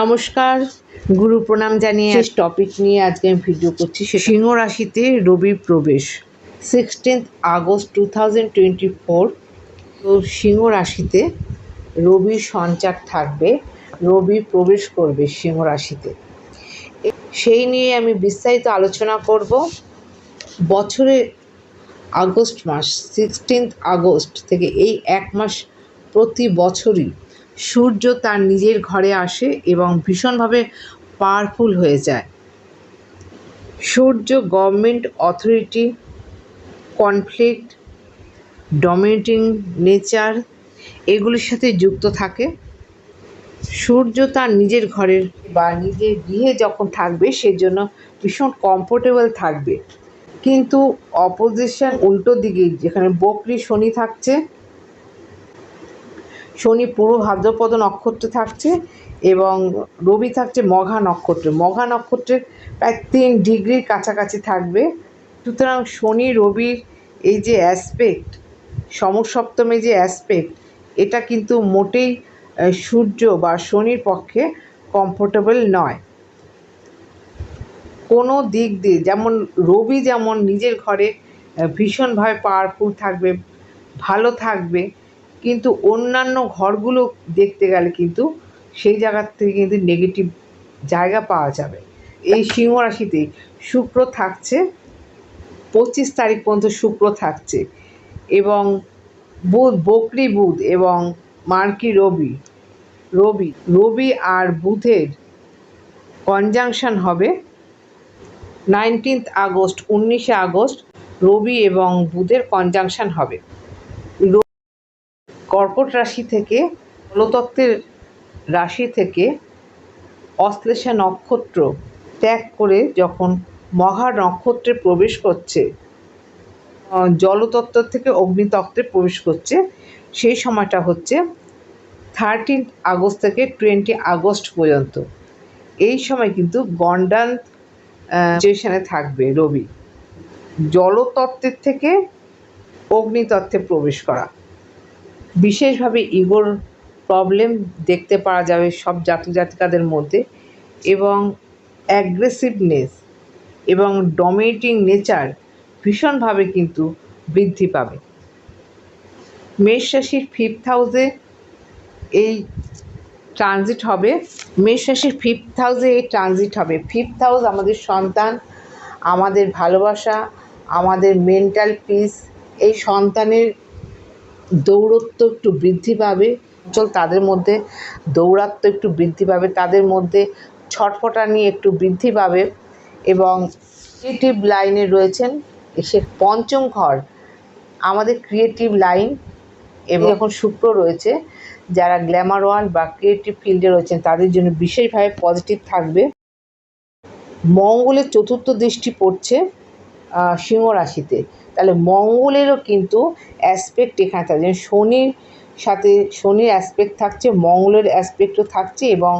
নমস্কার, গুরু প্রণাম জানিয়ে শেষ টপিক নিয়ে আজকে আমি ভিডিও করছি সিংহ রাশিতে রবির প্রবেশ sixteenth August two thousand twenty four তো সিংহ রাশিতে রবির সঞ্চার থাকবে, রবি প্রবেশ করবে সিংহ রাশিতে। সেই নিয়ে আমি বিস্তারিত আলোচনা করব। বছরে আগস্ট মাস সিক্সটিন্থ আগস্ট থেকে এই এক মাস প্রতি বছরই সূর্য তার নিজের ঘরে আসে এবং ভীষণভাবে পাওয়ারফুল হয়ে যায়। সূর্য government authority conflict dominating nature এগুলির সাথে যুক্ত থাকে। সূর্য তার নিজের ঘরের বা নিজের গৃহে যখন থাকবে, সেজন্য ভীষণ কমফোর্টেবল থাকবে। কিন্তু অপোজিশন উল্টো দিকে, যেখানে বকরি শনি থাকছে শনি পুরো ভাদ্রপদ নক্ষত্রে থাকছে এবং রবি থাকছে মঘা নক্ষত্রে। মঘা নক্ষত্রের প্রায় তিন ডিগ্রির কাছাকাছি থাকবে। সুতরাং শনি রবির এই যে অ্যাসপেক্ট সমসপ্তমে যে অ্যাসপেক্ট এটা কিন্তু মোটেই সূর্য বা শনির পক্ষে কমফোর্টেবল নয়। কোনো দিক দিয়ে যেমন রবি যেমন নিজের ঘরে ভীষণভাবে পাওয়ারফুল থাকবে, ভালো থাকবে কিন্তু অন্যান্য ঘরগুলো দেখতে গেলে কিন্তু সেই জায়গার থেকে কিন্তু নেগেটিভ জায়গা পাওয়া যাবে। এই সিংহ রাশিতে শুক্র থাকছে, পঁচিশ তারিখ পর্যন্ত শুক্র থাকছে এবং বুধ, বকরি বুধ এবং মার্কি রবি রবি রবি আর বুধের কনজাংশন হবে নাইনটিন্থ আগস্ট, উনিশে আগস্ট রবি এবং বুধের কনজাংশন হবে। কর্কট রাশি থেকে জলতত্ত্বের রাশি থেকে অশ্লেষা নক্ষত্র ত্যাগ করে যখন মহা নক্ষত্রে প্রবেশ করছে জলতত্ত্ব থেকে অগ্নিতত্ত্বে প্রবেশ করছে, সেই সময়টা হচ্ছে থার্টিন আগস্ট থেকে টোয়েন্টি আগস্ট পর্যন্ত। এই সময় কিন্তু গন্ডান সিচুয়েশনে থাকবে রবি। জলতত্ত্বের থেকে অগ্নিতত্ত্বে প্রবেশ করা। বিশেষভাবে ইগোর প্রবলেম দেখতে পাওয়া যাবে সব জাতক জাতিকাদের মধ্যে এবং অ্যাগ্রেসিভনেস এবং ডমিনেটিং নেচার ভীষণভাবে কিন্তু বৃদ্ধি পাবে। মেষ রাশির ফিফথ হাউসে এই ট্রানজিট হবে। মেষ রাশির ফিফথ হাউসে এই ট্রানজিট হবে। ফিফথ হাউস আমাদের সন্তান, আমাদের ভালোবাসা, আমাদের মেন্টাল পিস এই সন্তানের দৌরত্ব একটু বৃদ্ধি পাবে। চল তাদের মধ্যে দৌড়াত্ম একটু বৃদ্ধি পাবে। তাদের মধ্যে ছটফটানি একটু বৃদ্ধি পাবে এবং ক্রিয়েটিভ লাইনে রয়েছেন সে পঞ্চম ঘর। আমাদের ক্রিয়েটিভ লাইন এবং এখন শুক্র রয়েছে। যারা গ্ল্যামার ওয়ার্ল্ড বা ক্রিয়েটিভ ফিল্ডে রয়েছেন তাদের জন্য বিশেষভাবে পজিটিভ থাকবে। মঙ্গলের চতুর্থ দৃষ্টি পড়ছে সিংহ রাশিতে। তাহলে মঙ্গলেরও কিন্তু অ্যাসপেক্ট এখানে থাকছে শনির সাথে, শনির অ্যাসপেক্ট থাকছে, মঙ্গলের অ্যাসপেক্টও থাকছে এবং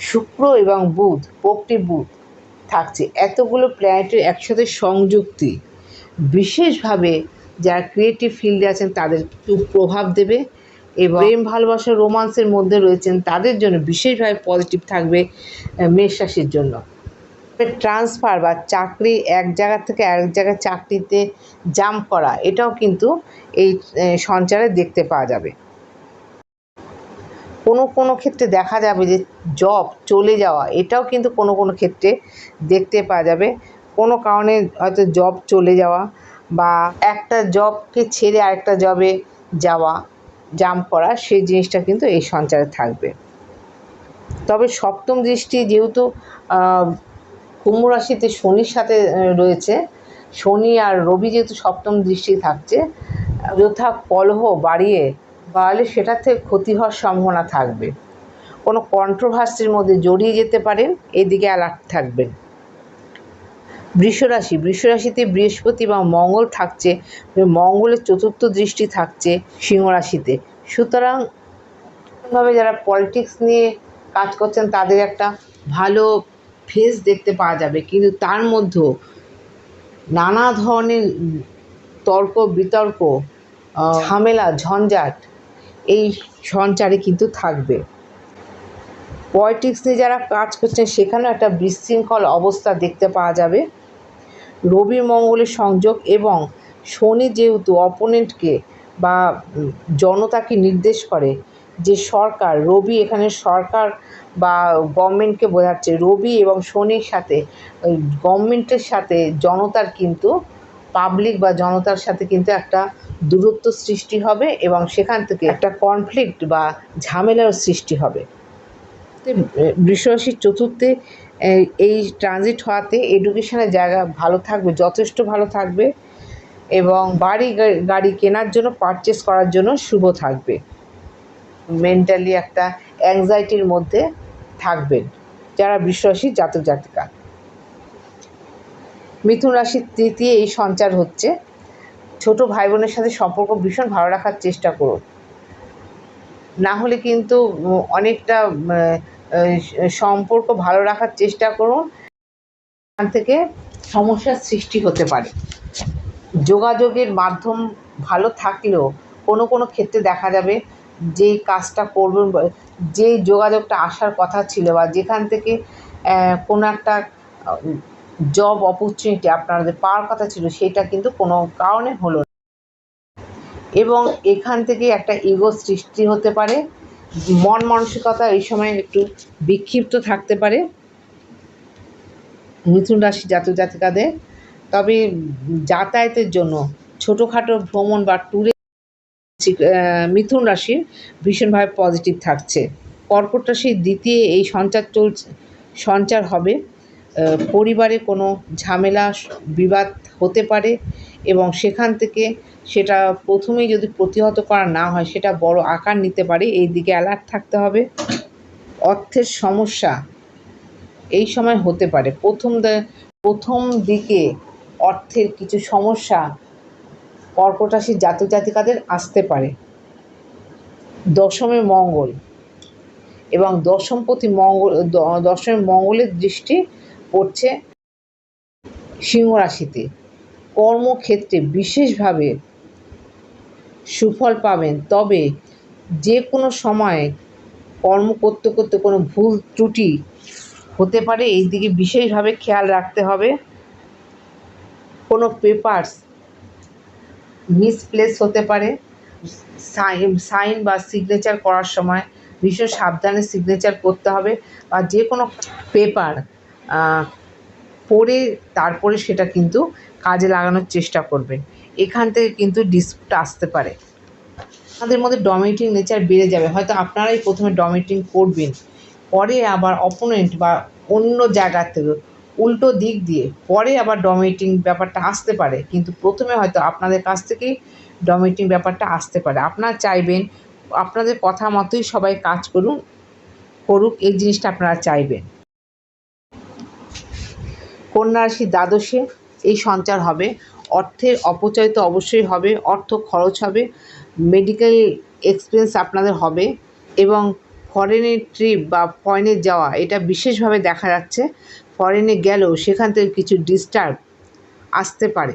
শুক্র এবং বুধ পোকটি বুধ থাকছে। এতগুলো প্ল্যানেটের একসাথে সংযুক্তি। বিশেষভাবে যারা ক্রিয়েটিভ ফিল্ডে আছেন, তাদের প্রভাব দেবে এবং প্রেম, ভালোবাসা রোমান্সের মধ্যে রয়েছেন, তাদের জন্য বিশেষভাবে পজিটিভ থাকবে মেষ রাশির জন্য। ট্রান্সফার বা চাকরি এক জায়গা থেকে আরেক জায়গায় চাকরিতে জাম্প করা, এটাও কিন্তু এই সঞ্চারে দেখতে পাওয়া যাবে। কোনো কোনো ক্ষেত্রে দেখা যাবে যে জব চলে যাওয়া, এটাও কিন্তু কোনো কোনো ক্ষেত্রে দেখতে পাওয়া যাবে। কোনো কারণে হয়তো জব চলে যাওয়া বা একটা জবকে ছেড়ে আরেকটা জবে যাওয়া জাম্প করা, সেই জিনিসটা কিন্তু এই সঞ্চারে থাকবে। তবে সপ্তম দৃষ্টি যেহেতু কুম্ভ রাশিতে শনির সাথে রয়েছে। শনি আর রবি যেহেতু সপ্তম দৃষ্টি থাকছে, যথা কলহ বাড়িয়ে বাড়ালে সেটার থেকে ক্ষতি হওয়ার সম্ভাবনা থাকবে। কোনো কন্ট্রোভার্সির মধ্যে জড়িয়ে যেতে পারেন, এদিকে অ্যালার্ট থাকবেন। বৃষরাশি, বৃষরাশিতে বৃহস্পতি বা মঙ্গল থাকছে, মঙ্গলের চতুর্থ দৃষ্টি থাকছে সিংহ রাশিতে। সুতরাং ভাবে যারা পলিটিক্স নিয়ে কাজ করছেন, তাদের একটা ভালো ফেস দেখতে পাওয়া যাবে। কিন্তু তার মধ্যেও নানা ধরনের তর্ক, বিতর্ক ঝামেলা, ঝঞ্ঝাট, এই সঞ্চারে কিন্তু থাকবে। পলিটিক্স নিয়ে যারা কাজ করছেন, সেখানেও একটা বিশৃঙ্খল অবস্থা দেখতে পাওয়া যাবে। রবি মঙ্গলের সংযোগ এবং শনি যেহেতু অপোনেন্টকে বা জনতাকে নির্দেশ করে যে সরকার, রবি এখানে সরকার বা গভর্নমেন্টকে বোঝাচ্ছে রবি এবং শনির সাথে গভর্নমেন্টের সাথে জনতার কিন্তু পাবলিক বা জনতার সাথে কিন্তু একটা দূরত্ব সৃষ্টি হবে এবং সেখান থেকে একটা কনফ্লিক্ট বা ঝামেলার সৃষ্টি হবে। বৃষরাশির চতুর্থে এই ট্রানজিট হওয়াতে এডুকেশনের জায়গা ভালো থাকবে যথেষ্ট ভালো থাকবে এবং বাড়ি গাড়ি কেনার জন্য পারচেস করার জন্য শুভ থাকবে। মেন্টালি একটা অ্যাংজাইটির মধ্যে থাকবেন, যারা বৃষরাশির জাতক জাতিকা। মিথুন রাশির তৃতীয় এই সঞ্চার হচ্ছে। ছোট ভাই বোনের সাথে সম্পর্ক ভীষণ ভালো রাখার চেষ্টা করুন। না হলে কিন্তু অনেকটা সম্পর্ক ভালো রাখার চেষ্টা করুন। এখান থেকে সমস্যার সৃষ্টি হতে পারে। যোগাযোগের মাধ্যম ভালো থাকলেও কোনো কোনো ক্ষেত্রে দেখা যাবে যেই কাজটা করবেন যেই যোগাযোগটা আসার কথা ছিল বা যেখান থেকে কোনো একটা জব অপরচুনিটি আপনাদের পাওয়ার কথা ছিল, সেটা কিন্তু কোনো কারণে হলো না। এবং এখান থেকে একটা ইগো সৃষ্টি হতে পারে, মন মানসিকতা এই সময় একটু বিক্ষিপ্ত থাকতে পারে, মিথুন রাশি জাতক জাতিকাদের। তবে যাতায়াতের জন্য ছোটোখাটো ভ্রমণ বা ট্যুরে মিথুন রাশির ভীষণভাবে পজিটিভ থাকছে। কর্কট রাশির দ্বিতীয় এই সঞ্চার চলছে, সঞ্চার হবে। পরিবারে কোনো ঝামেলা, বিবাদ হতে পারে এবং সেখান থেকে সেটা প্রথমেই যদি প্রতিহত করা না হয়, সেটা বড় আকার নিতে পারে। এই দিকে অ্যালার্ট থাকতে হবে। অর্থের সমস্যা এই সময় হতে পারে। প্রথম প্রথম দিকে অর্থের কিছু সমস্যা কর্কট জাতক জাতিকাদের আসতে পারে। দশমে মঙ্গল এবং দশমপতি মঙ্গল দশমে মঙ্গলের দৃষ্টি পড়ছে সিংহ রাশিতে কর্মক্ষেত্রে বিশেষভাবে সুফল পাবেন, তবে যে কোনো সময় কর্ম করতে করতে কোনো ভুল ত্রুটি হতে পারে। এই দিকে বিশেষভাবে খেয়াল রাখতে হবে। কোনো পেপারস মিসপ্লেস হতে পারে। সাইন সাইন বা সিগনেচার করার সময় ভীষণ সাবধানে সিগনেচার করতে হবে বা যে কোনো পেপার পড়ে তারপরে সেটা কিন্তু কাজে লাগানোর চেষ্টা করবেন। এখান থেকে কিন্তু ডিসপুট আসতে পারে। আপনাদের মধ্যে ডমিনেটিং নেচার বেড়ে যাবে। হয়তো আপনারাই প্রথমে ডমিনেটিং করবেন, পরে আবার অপোনেন্ট বা অন্য জায়গা থেকে উল্টো দিক দিয়ে। পরে আবার ডমিনেটিং ব্যাপারটা আসতে পারে, কিন্তু প্রথমে হয়তো আপনাদের কাছ থেকেই ডমিনেটিং ব্যাপারটা আসতে পারে। আপনারা চাইবেন, আপনাদের কথা মতোই সবাই কাজ করুন, করুক, এই জিনিসটা আপনারা চাইবেন। কন্যা রাশি দ্বাদশে এই সঞ্চার হবে। অর্থের অপচয় তো অবশ্যই হবে, অর্থ খরচ হবে মেডিকেল এক্সপেন্স আপনাদের হবে এবং ফরেনের ট্রিপ বা ফরেনে যাওয়া, এটা বিশেষভাবে দেখা যাচ্ছে। ফরেনে গেলেও সেখান থেকে কিছু ডিস্টার্ব আসতে পারে।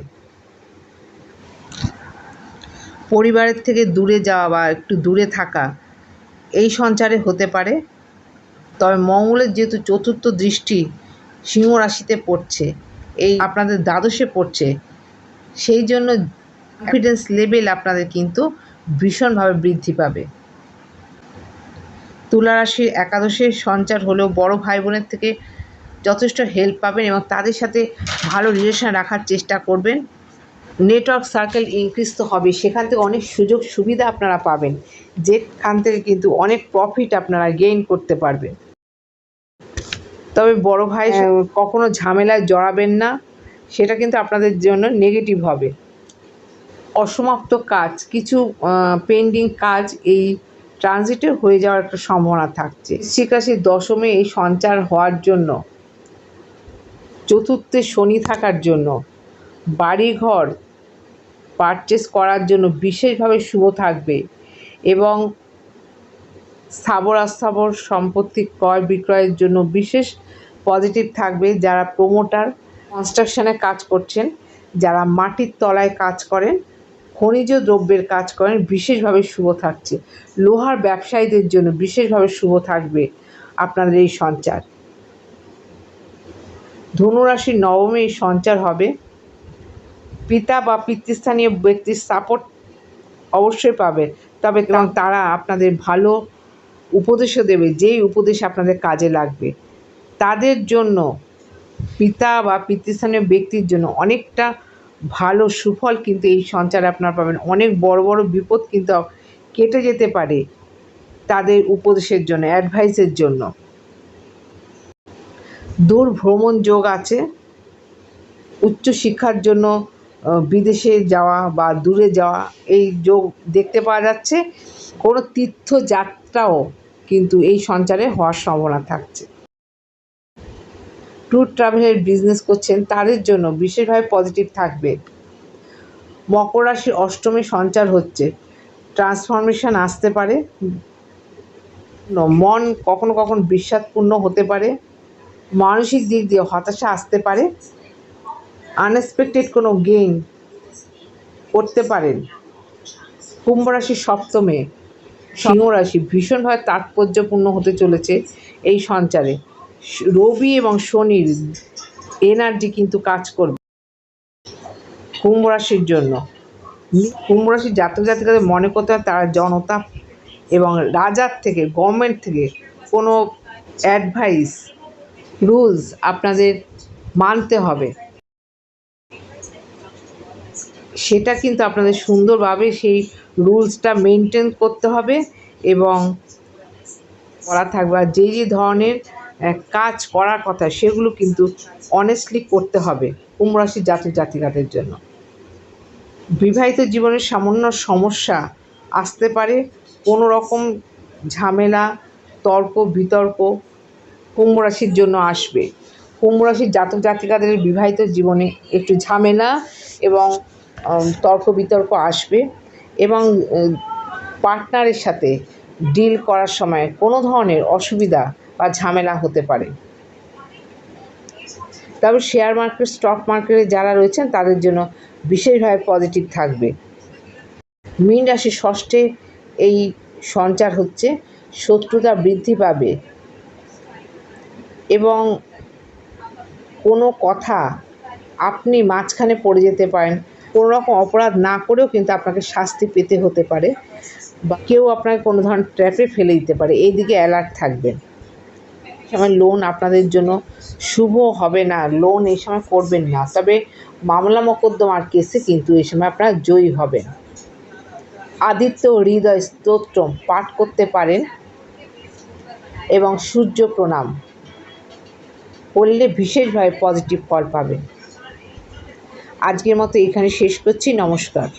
পরিবারের থেকে দূরে যাওয়া বা একটু দূরে থাকা এই সঞ্চারে হতে পারে। তবে মঙ্গলের যেহেতু চতুর্থ দৃষ্টি সিংহ রাশিতে পড়ছে, এই আপনাদের দ্বাদশে পড়ছে, সেই জন্য কনফিডেন্স লেভেল আপনাদের কিন্তু ভীষণভাবে বৃদ্ধি পাবে। তুলা রাশির একাদশে সঞ্চার হলেও বড় ভাই বোনের থেকে যথেষ্ট হেল্প পাবেন এবং তাদের সাথে ভালো রিলেশন রাখার চেষ্টা করবেন। নেটওয়ার্ক সার্কেল ইনক্রিজ তো হবে সেখান থেকে অনেক সুযোগ সুবিধা আপনারা পাবেন। যেখান থেকে কিন্তু অনেক প্রফিট আপনারা গেইন করতে পারবেন। তবে বড় ভাই কখনো ঝামেলায় জড়াবেন না। সেটা কিন্তু আপনাদের জন্য নেগেটিভ হবে। অসমাপ্ত কাজ কিছু পেন্ডিং কাজ এই ট্রানজিটে হয়ে যাওয়ার একটা সম্ভাবনা থাকছে। শিকাশির দশমে এই সঞ্চার হওয়ার জন্য। চতুর্থে শনি থাকার জন্য বাড়িঘর পারচেস করার জন্য বিশেষভাবে শুভ থাকবে এবং স্থাবর অস্থাবর সম্পত্তি ক্রয় বিক্রয়ের জন্য বিশেষ পজিটিভ থাকবে যারা প্রোমোটার কনস্ট্রাকশনে কাজ করছেন, যারা মাটির তলায় কাজ করেন, খনিজ দ্রব্যের কাজ করেন, বিশেষভাবে শুভ থাকছে। লোহার ব্যবসায়ীদের জন্য বিশেষভাবে শুভ থাকবে আপনাদের এই সঞ্চার। ধনুরাশির নবমে সঞ্চার হবে। পিতা বা পিতৃস্থানীয় ব্যক্তির সাপোর্ট অবশ্যই পাবে। তবে তারা আপনাদের ভালো উপদেশও দেবে, যেই উপদেশ আপনাদের কাজে লাগবে। তাদের জন্য, পিতা বা পিতৃস্থানীয় ব্যক্তির জন্য অনেকটা ভালো সুফল কিন্তু এই সঞ্চারে আপনারা পাবেন। অনেক বড় বড় বিপদ কিন্তু কেটে যেতে পারে তাদের উপদেশের জন্য অ্যাডভাইসের জন্য। দূর ভ্রমণ যোগ আছে। উচ্চ শিক্ষার জন্য বিদেশে যাওয়া বা দূরে যাওয়া এই যোগ দেখতে পাওয়া যাচ্ছে। কোনো তীর্থযাত্রাও কিন্তু এই সঞ্চারে হওয়ার সম্ভাবনা থাকছে। ট্যুর ট্রাভেলের বিজনেস করছেন, তাদের জন্য বিশেষভাবে পজিটিভ থাকবে। মকর রাশির অষ্টমী সঞ্চার হচ্ছে। ট্রান্সফরমেশন আসতে পারে। মন কখনো কখনো বিশ্বাসপূর্ণ হতে পারে। মানসিক দিক দিয়ে হতাশা আসতে পারে আনএক্সপেক্টেড কোনো গেইন করতে পারেন। কুম্ভ রাশির সপ্তমে, সিংহ রাশি ভীষণভাবে তাৎপর্যপূর্ণ হতে চলেছে এই সঞ্চারে। রবি এবং শনির এনার্জি কিন্তু কাজ করবে কুম্ভ রাশির জন্য। কুম্ভ রাশির জাতক জাতিকাদের মনে করতে হয় তারা জনতা এবং রাজার থেকে গভর্নমেন্ট থেকে কোনো অ্যাডভাইস রুলস আপনাদের মানতে হবে। সেটা কিন্তু আপনাদের সুন্দরভাবে সেই রুলসটা মেনটেন করতে হবে এবং করা থাকবে। আর যে যে ধরনের কাজ করার কথা সেগুলো কিন্তু অনেস্টলি করতে হবে কুম্ভ রাশির জাতক জাতিকাদের জন্য। বিবাহিত জীবনের সামান্য সমস্যা আসতে পারে কোনো রকম ঝামেলা, তর্ক, বিতর্ক কুম্ভ রাশির জন্য আসবে। কুম্ভ রাশির জাতক জাতিকাদের বিবাহিত জীবনে একটু ঝামেলা এবং তর্ক বিতর্ক আসবে এবং পার্টনারের সাথে ডিল করার সময় কোনো ধরনের অসুবিধা বা ঝামেলা হতে পারে। তবে শেয়ার মার্কেট স্টক মার্কেটে যারা রয়েছেন তাদের জন্য বিশেষভাবে পজিটিভ থাকবে। মীন রাশি ষষ্ঠে এই সঞ্চার হচ্ছে, শত্রুতা বৃদ্ধি পাবে এবং কোনো কথা আপনি মাঝখানে পড়ে যেতে পারেন কোনো রকম অপরাধ না করেও কিন্তু আপনাকে শাস্তি পেতে হতে পারে বা কেউ আপনাকে কোনো ধরনের ট্র্যাপে ফেলে দিতে পারে। এই দিকে অ্যালার্ট থাকবেন। সময় লোন আপনাদের জন্য শুভ হবে না লোন এই সময় করবেন না। তবে মামলা মোকদ্দমার কেসে কিন্তু এই সময় আপনারা জয়ী হবেন। আদিত্য হৃদয় স্তোত্র পাঠ করতে পারেন এবং সূর্য প্রণাম। করলে বিশেষভাবে পজিটিভ ফল পাবেন আজকের মতো এখানে শেষ করছি নমস্কার।